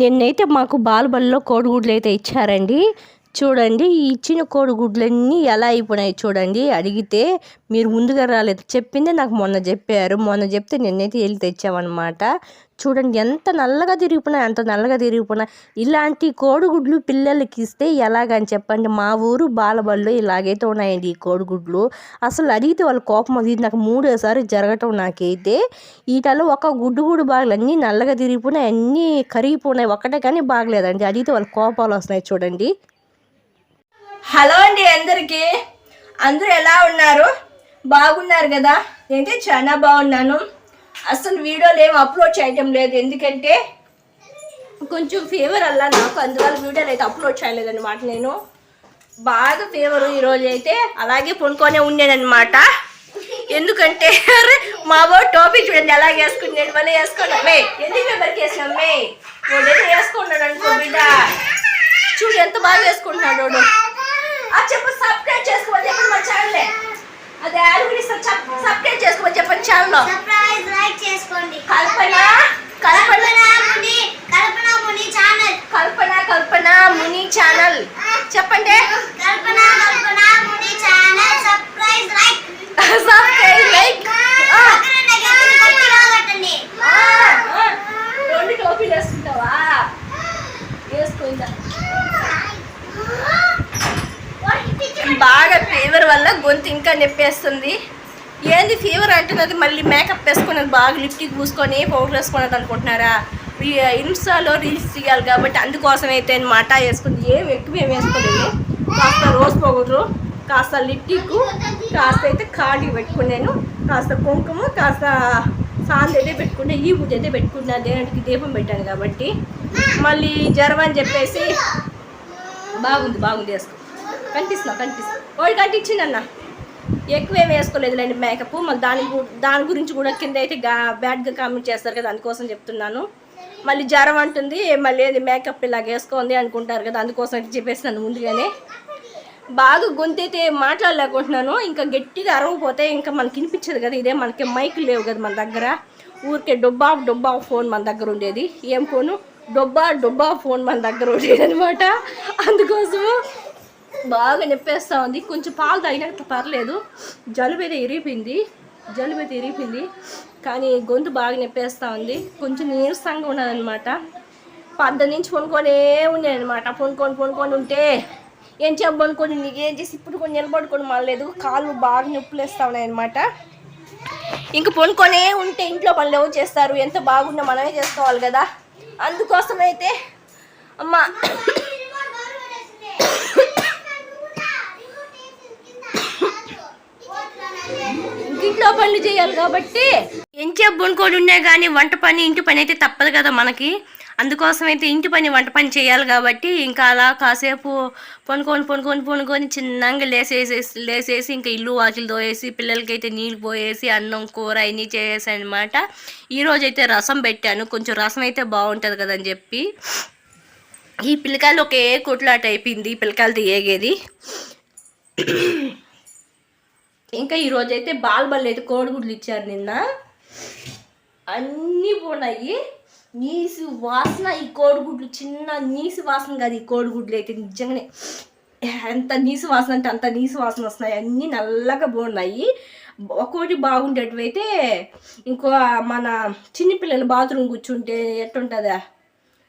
నిన్నైతే మాకు బాలబడిలో కోడిగుడ్లు అయితే ఇచ్చారండి. చూడండి ఇచ్చిన కోడిగుడ్లన్నీ ఎలా అయిపోయినాయి చూడండి. అడిగితే మీరు ముందుగా రాలేదు. చెప్పిందే నాకు మొన్న చెప్పారు. మొన్న చెప్తే నిన్నైతే వెళ్ళి తెచ్చామన్నమాట. చూడండి ఎంత నల్లగా తిరిగిపోయినా ఎంత నల్లగా తిరిగిపోయినా ఇలాంటి కోడిగుడ్లు పిల్లలకి ఇస్తే ఎలాగని చెప్పండి. మా ఊరు బాలబడిలో ఇలాగైతే ఉన్నాయండి ఈ కోడిగుడ్లు. అసలు అడిగితే వాళ్ళ కోపం అది నాకు మూడోసారి జరగటం నాకైతే. వీటలో ఒక గుడ్డు గుడ్డు బాగలు అన్నీ నల్లగా తిరిగిపోయినాయి అన్నీ కరిగిపోయినాయి. ఒకటే కానీ బాగలేదండి. అడిగితే వాళ్ళ కోపాలు వస్తున్నాయి చూడండి. హలో అండి అందరికీ. అందరూ ఎలా ఉన్నారు? బాగున్నారు కదా? నేనైతే చాలా బాగున్నాను. అసలు వీడియోలు ఏం అప్లోడ్ చేయటం లేదు. ఎందుకంటే కొంచెం ఫీవర్ అలా నాకు అందువల్ల వీడియోలు అయితే అప్లోడ్ చేయలేదన్నమాట నేను. బాగా ఫీవర్ ఈరోజు అయితే. అలాగే పొనుకొనే ఉండేదన్నమాట ఎందుకంటే మా బాబు టోపీ చూడండి ఎలా వేసుకున్నాడు మళ్ళీ వేసుకున్నామే మే ఎందుకు ఎవరికి వేసినాం మే వాడైతే వేసుకున్నాడు అనుకో బిడ్డ. చూడు ఎంత బాగా వేసుకుంటున్నాడు ఆ చెప్పు సబ్స్క్రైబ్ చేసుకోమని చెప్పండి మా ఛానల్ అదే ఇస్తాను సబ్స్క్రైబ్ చేసుకోమని చెప్పండి ఛానల్ సర్ప్రైజ్ లైక్ చేసుకోండి. కల్పన కల్పన. ముని కల్పన ముని ఛానల్ కల్పన కల్పన ముని ఛానల్ చెప్పండి. Kalpana Kalpana Muni channel surprise like subscribe like రెండు టోపీలు వేసుకుంటావా? వేసుకుంటా బాగా ఫీవర్ వల్ల గొంతు ఇంకా నొప్పేస్తుంది. ఏంది ఫీవర్ అంటున్నది మళ్ళీ మేకప్ వేసుకున్నది బాగా లిప్టిక్ పూసుకొని పౌడర్ వేసుకున్నది అనుకుంటున్నారా? ఈ ఇన్స్టాలో రీల్స్ తీయాలి కాబట్టి అందుకోసం అయితే అనమాట వేసుకుంది. ఏం ఎక్కువ ఏం వేసుకోలేదు. కాస్త రోజ్ పౌడరు కాస్త లిప్టిక్ కాస్త అయితే కాడి పెట్టుకున్నాను. కాస్త కుంకుమ కాస్త సాంది అయితే పెట్టుకుంటే ఈ పూజ అయితే పెట్టుకున్నా దేవుడికి దీపం పెట్టాను కాబట్టి. మళ్ళీ జ్వరం అని చెప్పేసి బాగుంది బాగుంది వేసుకో. కనిపిస్తున్నా కనిపిస్తున్నా. వాడు కనిపించిందన్న? ఎక్కువేం వేసుకోలేదులేండి మేకప్ మళ్ళీ దాని గు- దాని గురించి కూడా కింద అయితే గా బ్యాడ్గా కామెంట్ చేస్తారు కదా అందుకోసం చెప్తున్నాను. మళ్ళీ జ్వరం అంటుంది మళ్ళీ ఏది మేకప్ ఇలాగ వేసుకోండి అనుకుంటారు కదా అందుకోసం అయితే చెప్పేసినాను ముందుగానే. బాగా గొంతైతే మాట్లాడలేకుంటున్నాను ఇంకా గట్టిగా అరవపోతే ఇంకా మనకి వినిపించదు కదా ఇదే మనకి మైక్ లేవు కదా మన దగ్గర. ఊరికే డొబ్బా డొబ్బా ఫోన్ మన దగ్గర ఉండేది. ఏం ఫోను? డొబ్బా డొబ్బా ఫోన్ మన దగ్గర ఉండేది అనమాట అందుకోసము బాగా నొప్పేస్తూ ఉంది. కొంచెం పాలు తాగినట్టు పర్లేదు. జలుబు అయితే ఇరిగిపోయింది. జలుబు అయితే ఇరిగిపోయింది. కానీ గొంతు బాగా నొప్పేస్తూ ఉంది. కొంచెం నీరసంగా ఉన్నదనమాట పద్ద నుంచి పొనుకొనే ఉన్నాయన్నమాట అనమాట పొనుకొని పొనుకొని ఉంటే ఏం చెప్పనుకొని నీకు ఏం చేసి ఇప్పుడు కొన్ని నిలబడుకొని మళ్ళలేదు కాళ్ళు బాగా నొప్పులేస్తూ ఉన్నాయన్నమాట. ఇంక పొనుకొనే ఉంటే ఇంట్లో పనులు ఎవరు చేస్తారు? ఎంత బాగున్నా మనమే చేసుకోవాలి కదా. అందుకోసమైతే అమ్మ ఇంట్లో పనులు చేయాలి కాబట్టి. ఎంచేపు బొనుకోడు ఉన్నా కానీ వంట పని ఇంటి పని అయితే తప్పదు కదా మనకి. అందుకోసం అయితే ఇంటి పని వంట పని చేయాలి కాబట్టి ఇంకా అలా కాసేపు పొనుకొని పొనుకొని పొనుకొని చిన్నగా లేసేసేసి లేసేసి ఇంకా ఇల్లు వాకిలు తోయేసి పిల్లలకైతే నీళ్ళు పోయేసి అన్నం కూర అన్నీ చేసేసాను అనమాట ఈరోజు అయితే రసం పెట్టాను. కొంచెం రసం అయితే బాగుంటుంది కదని చెప్పి. ఈ పిల్లకాయలు ఒకే కొట్లాట అయిపోయింది. పిల్లకాయలతో ఏగేది? ఇంకా ఈరోజు అయితే బాల్బల్ అయితే కోడిగుడ్లు ఇచ్చారు నిన్న. అన్నీ పోనాయి. నీసు వాసన ఈ కోడిగుడ్లు చిన్న నీసు వాసన కాదు ఈ కోడిగుడ్లు అయితే నిజంగానే. ఎంత నీసు వాసన అంటే అంత నీసు వాసన వస్తున్నాయి. అన్నీ నల్లగా బాగున్నాయి ఒక్కోటి బాగుండేటివి అయితే ఇంకో మన చిన్నపిల్లలు బాత్రూమ్ కూర్చుంటే ఎట్టుంటుందా?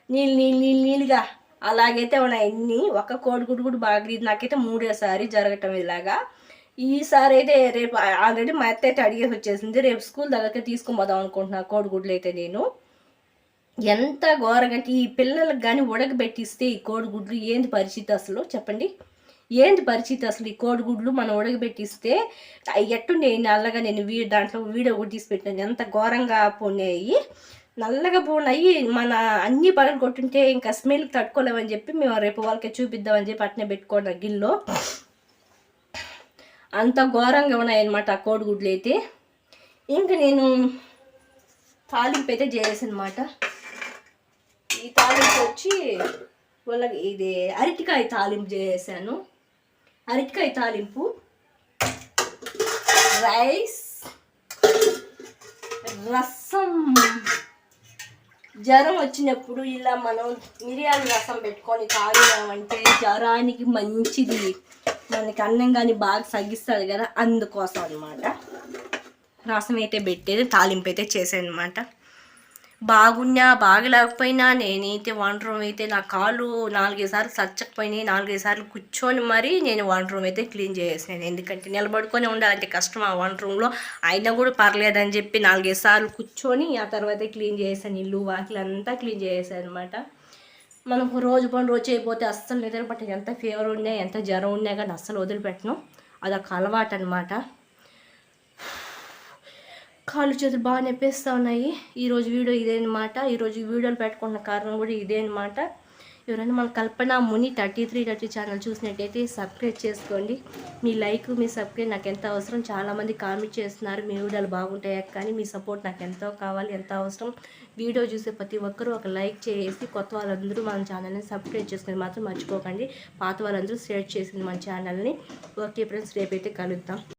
నీళ్ళు నీళ్ళు నీళ్ళు నీళ్ళుగా. అలాగైతే ఉన్నాయి. అన్ని ఒక కోడిగుడ్డు కూడా బాగా ఇది నాకైతే మూడోసారి జరగటం ఇలాగా. ఈసారి అయితే రేపు ఆల్రెడీ మా అత్త అయితే అడిగేసి వచ్చేసింది రేపు స్కూల్ దగ్గరికి తీసుకొని పోదాం అనుకుంటున్నా కోడిగుడ్లు అయితే నేను. ఎంత ఘోరగంటే ఈ పిల్లలకు కానీ ఉడకబెట్టిస్తే ఈ కోడిగుడ్లు ఏంది పరిస్థితి అసలు? చెప్పండి. ఏంది పరిస్థితి అసలు ఈ కోడిగుడ్లు మనం ఉడకబెట్టిస్తే? అవి ఎట్టుండే నల్లగా నేను వీ దాంట్లో వీడియో కూడా తీసి పెట్టాను ఎంత ఘోరంగా పోయినాయి నల్లగా పోయినాయి మన అన్ని పగలు కొట్టుంటే ఇంకా స్మెల్ తట్టుకోలేమని చెప్పి మేము రేపు వాళ్ళకి చూపిద్దామని చెప్పి అట్నే పెట్టుకోండి గిల్లో అంత ఘోరంగా ఉన్నాయన్నమాట ఆ కోడిగుడ్లు అయితే. ఇంకా నేను తాలింపు అయితే చేసానమాట ఈ తాలింపు వచ్చి వాళ్ళకి ఇది అరటికాయ తాలింపు చేసాను. అరటికాయ తాలింపు రైస్ రసం. జ్వరం వచ్చినప్పుడు ఇలా మనం మిరియాల రసం పెట్టుకొని తాగినామంటే జ్వరానికి మంచిది. మనకి అన్నం కానీ బాగా సగ్గిస్తుంది కదా అందుకోసం అనమాట రసం అయితే పెట్టేది తాలింపు అయితే చేసాను అనమాట బాగున్నా బాగలేకపోయినా నేనైతే వంట రూమ్ అయితే నా కాళ్ళు నాలుగైదు సార్లు సచ్చకపోయినాయి నాలుగైదు సార్లు కూర్చొని మరీ నేను వంట రూమ్ అయితే క్లీన్ చేసేసాను. ఎందుకంటే నిలబడుకొని ఉండాలంటే కష్టం ఆ వంట రూమ్లో అయినా కూడా పర్లేదని చెప్పి నాలుగైదు సార్లు కూర్చొని ఆ తర్వాత క్లీన్ చేసాను ఇల్లు వాకిలు అంతా క్లీన్ చేసాను అనమాట మనకు రోజు పని రోజు అయిపోతే అస్సలు నిద్ర పట్టదు. ఎంత ఫీవర్ ఉన్నా ఎంత జ్వరం ఉన్నా కానీ అస్సలు వదిలిపెట్టను. అదొక అలవాటు అనమాట కాళ్ళు చేతులు బాగా నొప్పేస్తూ ఉన్నాయి. ఈరోజు వీడియో ఇదే అనమాట ఈరోజు వీడియోలు పెట్టుకున్న కారణం కూడా ఇదే అనమాట ఎవరైనా మన Kalpana Muni thirty three thirty channel చూసినట్టయితే సబ్స్క్రైబ్ చేసుకోండి. మీ లైక్ మీ సబ్స్క్రైబ్ నాకు ఎంత అవసరం? చాలామంది కామెంట్ చేస్తున్నారు మీ వీడియోలు బాగుంటాయి? కానీ మీ సపోర్ట్ నాకు ఎంతో కావాలి ఎంత అవసరం? వీడియో చూసే ప్రతి ఒక్కరూ ఒక లైక్ చేసి కొత్త వాళ్ళందరూ మన ఛానల్ని సబ్స్క్రైబ్ చేసుకుని మాత్రం మర్చిపోకండి. పాత వాళ్ళందరూ షేర్ చేసింది మన ఛానల్ని. ఓకే ఫ్రెండ్స్ రేపైతే కలుద్దాం.